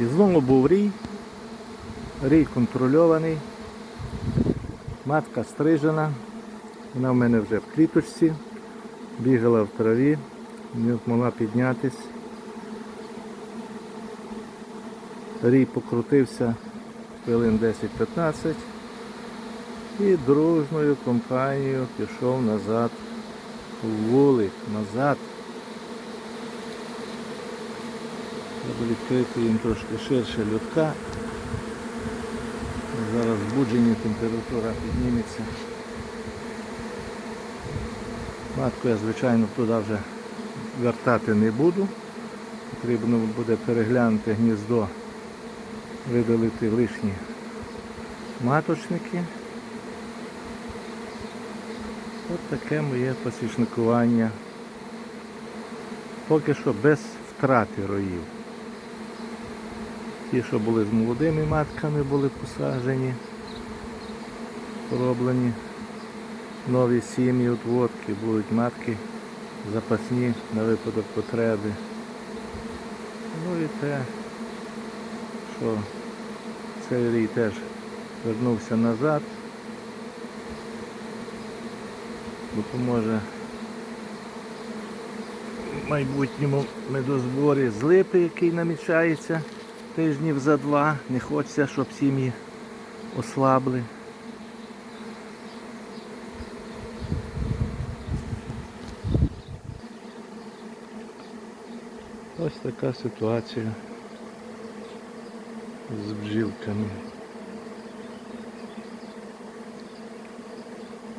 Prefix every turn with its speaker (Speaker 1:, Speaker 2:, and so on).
Speaker 1: І знову був рій. Рій контрольований. Матка стрижена. Вона в мене вже в кліточці. Бігала в траві, не могла піднятись. Рій покрутився хвилин 10-15 і дружною компанією пішов назад у вулик, назад. Треба відкрити їм трошки ширше льотка. Зараз збудження температура підніметься. Матку я, звичайно, туди вже вертати не буду. Потрібно буде переглянути гніздо, видалити лишні маточники. От таке моє посічникування. Поки що без втрати роїв. Ті, що були з молодими матками, були посаджені, пороблені нові сім'ї, отводки, будуть матки запасні на випадок потреби. Ну і те, що цей рій теж вернувся назад, допоможе в майбутньому медозборі з липи, який намічається тижнів за два. Не хочеться, щоб сім'ї ослабли. Ось така ситуація з бджілками.